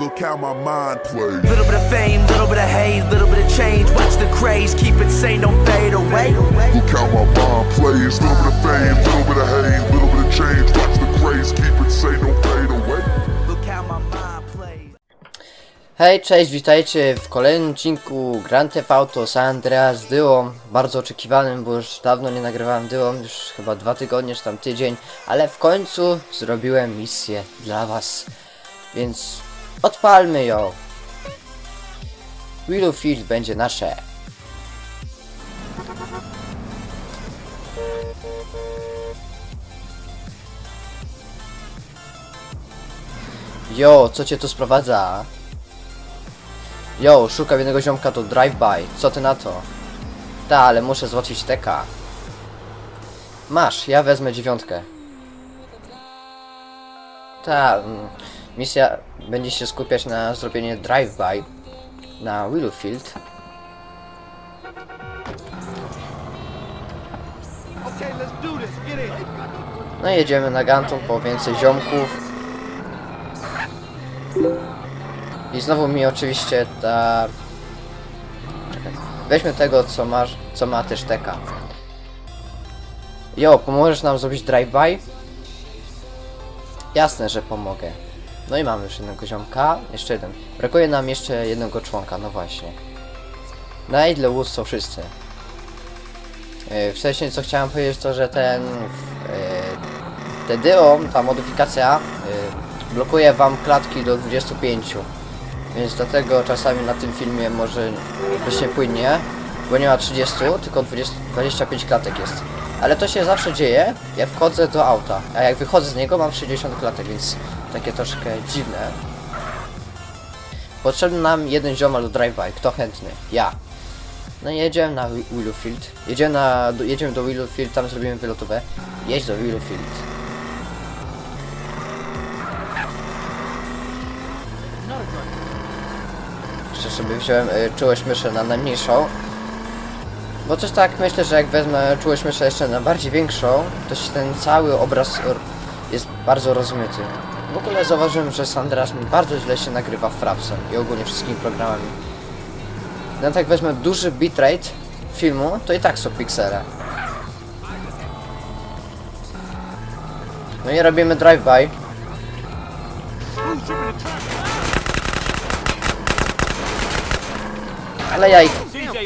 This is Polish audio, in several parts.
Look how my mind plays. Little bit of fame, little bit of hate, little bit of change. Watch the craze, keep it sane, don't fade away. Look how my mind plays. Little bit of fame, little bit of hate, little bit of change. Watch the craze, keep it sane, don't fade away. Look how my mind plays. Hej, cześć, witajcie w kolejnym odcinku Grand Theft Auto San Andreas Duo. Bardzo oczekiwanym, bo już dawno nie nagrywałem Duo, już chyba dwa tygodnie czy tam tydzień, ale w końcu zrobiłem misję dla was. Więc odpalmy ją. Willowfield będzie nasze. Jo, co cię tu sprowadza? Yo, szukam jednego ziomka do drive-by. Co ty na to? Ta, ale muszę złatwić teka. Masz, ja wezmę dziewiątkę. Ta, mm, misja będzie się skupiać na zrobieniu drive-by na Willowfield. No i jedziemy na Ganton po więcej ziomków. I znowu mi oczywiście ta... Weźmy tego, co masz, co ma też teka. Jo, pomożesz nam zrobić drive-by? Jasne, że pomogę. No i mamy już jednego ziomka, jeszcze jeden. Brakuje nam jeszcze jednego członka, no właśnie. Na ile łód są wszyscy? Yy, wcześniej co chciałem powiedzieć to, że ten... Yy, te DO, ta modyfikacja yy, blokuje wam klatki do 25. Więc dlatego czasami na tym filmie może być niepłynnie, bo nie ma 30, tylko 20, 25 klatek jest. Ale to się zawsze dzieje, jak wchodzę do auta, a jak wychodzę z niego mam 60 klatek, więc takie troszkę dziwne. Potrzebny nam jeden ziomal do drive-by, kto chętny? Ja. No i jedziemy na Wi- Willowfield. Jedziemy, na, do, jedziemy do Willowfield, tam zrobimy wylotówę. Jedź do Willowfield. Jeszcze sobie wziąłem y, czułość myszy na najmniejszą. Bo coś tak myślę, że jak wezmę czułość myszy jeszcze na bardziej większą, to się ten cały obraz jest bardzo rozmyty. W ogóle zauważyłem, że Sandras mi bardzo źle się nagrywa w Frapsem i ogólnie wszystkimi programami. Nawet jak wezmę duży bitrate filmu, to i tak są piksele. No i robimy drive-by. Ale ja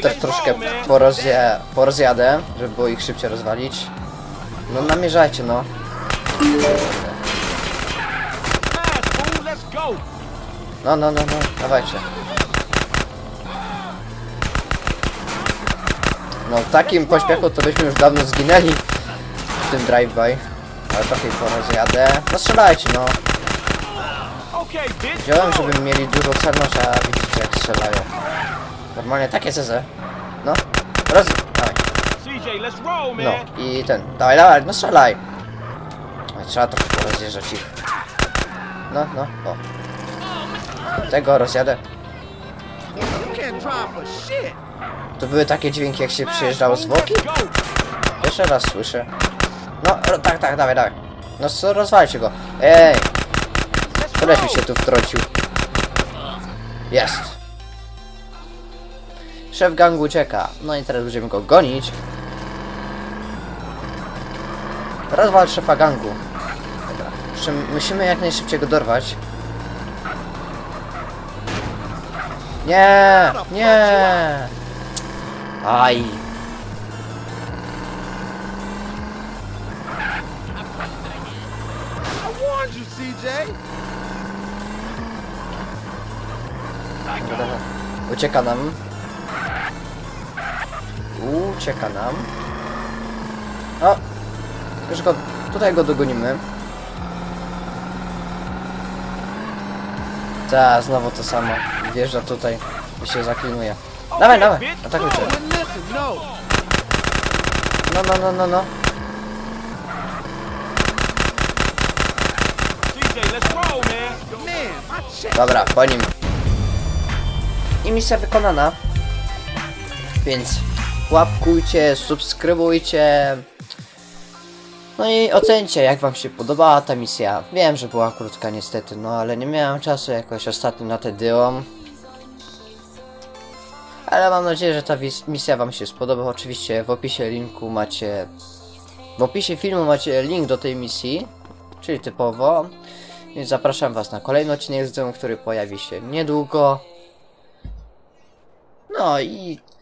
też troszkę porozja porozjadę, żeby było ich szybciej rozwalić. No namierzajcie no. No, no, no, no, dawajcie. No w takim pośpiechu to byśmy już dawno zginęli w tym drive-by. Ale trochę porozjadę. No strzelajcie no. Wziąłem, żeby mieli dużo celność, a widzicie jak strzelają. Normalnie takie zeze. No. Roz... Dawaj. No i ten. Dawaj, dawaj, no strzelaj. Oj, trzeba trochę rozjeżdżać ich. No, no, o. Tego rozjadę. To były takie dźwięki jak się przyjeżdżało zwłoki? Jeszcze raz słyszę. No, tak, tak, dawaj, dawaj. No co, rozwalcie go. Ej, koleś mi się tu wtrącił. Jest. Szef gangu ucieka. No i teraz będziemy go gonić. Rozwal szefa gangu. Dobra. Musimy jak najszybciej go dorwać. Nie, nie. Aj. Ucieka nam. Ucieka nam. O! Już go, tutaj go dogonimy. Ta, znowu to samo. Wjeżdża tutaj i się zaklinuje. Dawaj, dawaj, atakujcie. No. No, no, no, no. Dobra, po nim. I misja wykonana. Więc łapkujcie, subskrybujcie. No i ocencie, jak wam się podobała ta misja. Wiem, że była krótka niestety, no ale nie miałem czasu jakoś ostatnio na tę dyłą. Ale mam nadzieję, że ta misja wam się spodoba. Oczywiście w opisie linku macie... W opisie filmu macie link do tej misji, czyli typowo. Więc zapraszam was na kolejny odcinek z dyłą, który pojawi się niedługo. No i